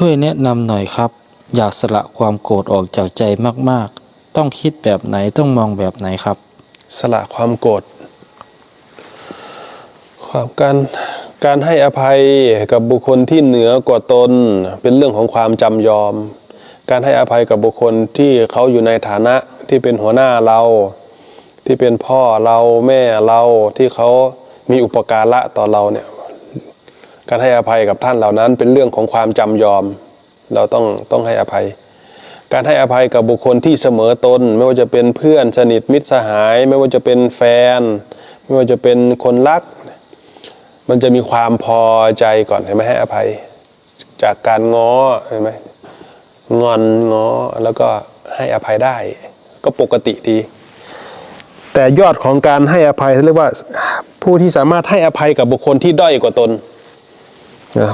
ช่วยแนะนำหน่อยครับ อยากสละความโกรธออกจากใจมากๆ ต้องคิดแบบไหนต้องมองแบบไหนครับ สละความโกรธความการการให้อภัยกับบุคคลที่เหนือกว่าตน เป็นเรื่องของความจำยอม การให้อภัยกับบุคคลที่เขาอยู่ในฐานะที่เป็นหัวหน้าเรา ที่เป็นพ่อเราแม่เราที่เขามีอุปการะต่อเราเนี่ย การให้อภัยกับท่านเหล่านั้น เป็นเรื่องของความจำยอม เราต้องต้องให้อภัย การให้อภัยกับบุคคลที่เสมอตน ไม่ว่าจะเป็นเพื่อนสนิทมิตรสหาย ไม่ว่าจะเป็นแฟน ไม่ว่าจะเป็นคนรัก มันจะมีความพอใจก่อนเห็นไหมให้อภัย จากการง้อเห็นไหมงอนง้อแล้วก็ให้อภัยได้ ก็ปกติดี แต่ยอดของการให้อภัยเรียกว่าผู้ที่สามารถให้อภัยกับบุคคลที่ด้อยกว่าตน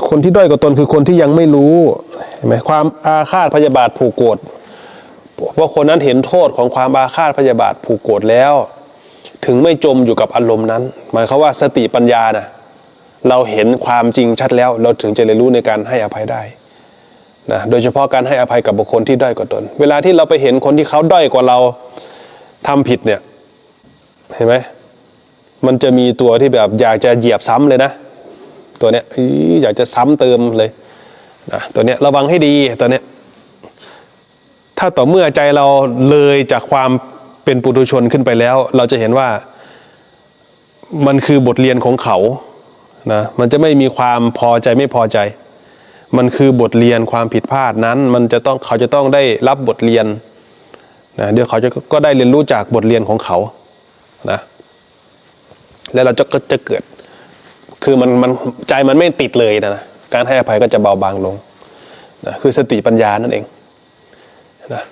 คนที่ด้อยกว่าตนคือคนที่ยังไม่รู้เห็นไหมความอาฆาตพยาบาทผูกโกรธเพราะคนนั้นเห็นโทษของความอาฆาตพยาบาทผูกโกรธแล้ว ถึงไม่จมอยู่กับอารมณ์นั้น หมายความว่าสติปัญญานะเราเห็นความจริงชัดแล้ว เราถึงจะเรียนรู้ในการให้อภัยได้นะโดยเฉพาะการให้อภัยกับบุคคลที่ด้อยกว่าตน เวลาที่เราไปเห็นคนที่เขาด้อยกว่าเราทำผิดเนี่ยเห็นไหมมันจะมีตัวที่แบบอยากจะเหยียบซ้ำเลยนะ ตัวเนี้ยอยากจะซ้ำเติมเลยนะตัวเนี้ยระวังให้ดีตัวเนี้ยถ้าต่อเมื่อใจเราเลยจากความเป็นปุถุชนขึ้นไปแล้ว เราจะเห็นว่ามันคือบทเรียนของเขานะมันจะไม่มีความพอใจไม่พอใจ มันคือบทเรียนความผิดพลาดนั้น มันจะต้องเขาจะต้องได้รับบทเรียนนะเดี๋ยวเขาจะก็ได้เรียนรู้จากบทเรียนของเขานะแล้วเราจะก็จะเกิด คือมันมันใจมันไม่ติดเลยนะ การให้อภัยก็จะเบาบางลงนะคือสติปัญญานั่นเองนะ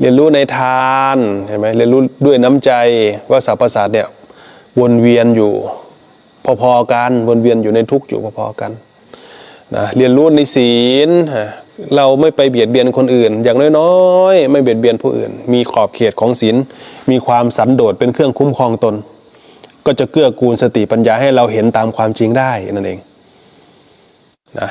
เรียนรู้ในทานเห็นไหมเรียนรู้ด้วยน้ำใจว่าสรรพสัตว์เนี่ยวนเวียนอยู่พอๆกันวนเวียนอยู่ในทุกข์อยู่พอๆกันนะเรียนรู้ในศีลเราไม่ไปเบียดเบียนคนอื่น อย่างน้อยๆ ไม่เบียดเบียนผู้อื่น มีขอบเขตของศีลมีความสันโดษเป็นเครื่องคุ้มครองตน ก็จะเกื้อกูลสติปัญญาให้เราเห็นตามความจริงได้นั่นเองนะ